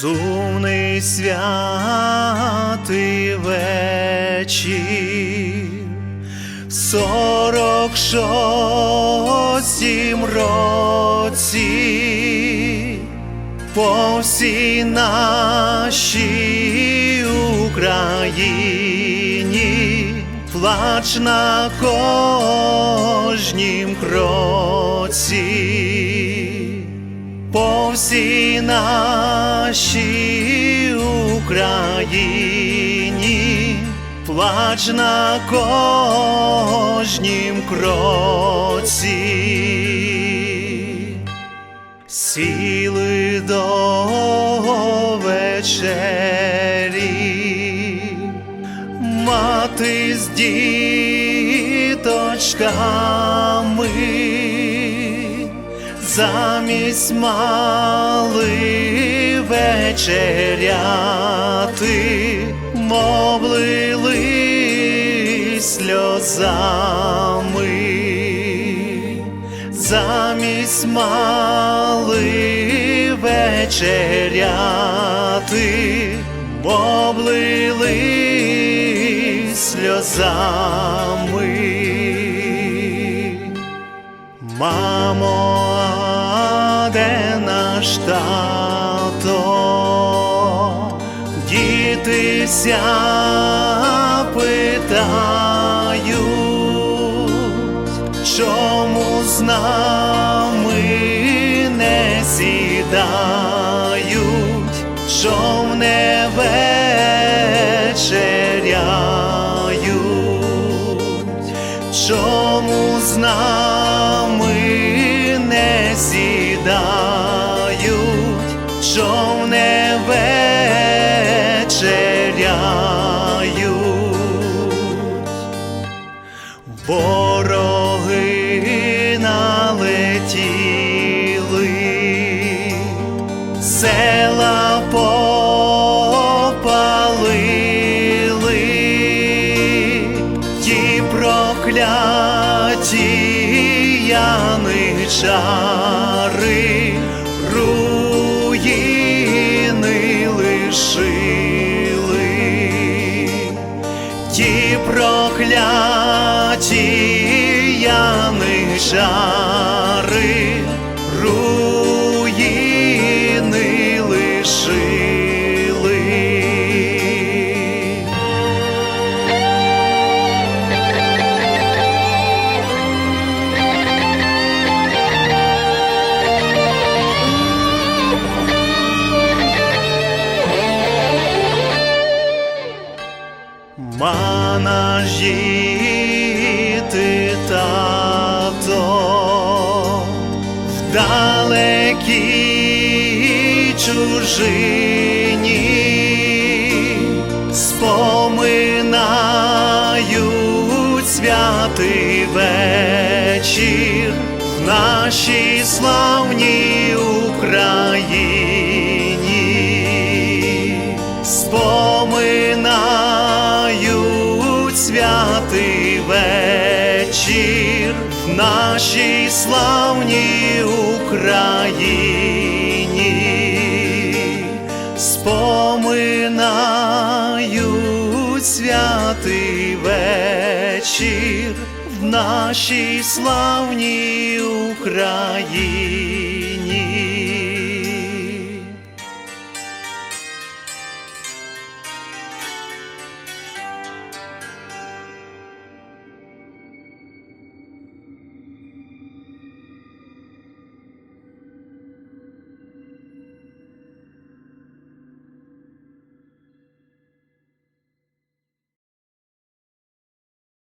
Сумний святий вечір, сорок шостім році, по всій нашій Україні, плач на кожнім кроці. По всій нашій Україні, плач на кожнім кроці. Сіли до вечері, мати з діточками замість мали вечеряти, мовлили сльозами, замість мали вечеряти, мовлили сльозами. Мамо, Діти ся питають, чому з нами не сідають, чом не вечеряють, чому з нами не сідають, чом вороги налетіли, села попалили, ті прокляті яничари, руїни лишили, ті прокляті яничари, руїни далекій чужині споминають святий вечір в нашій славній святий вечір в нашій славній Україні, споминають святий вечір в нашій славній Україні.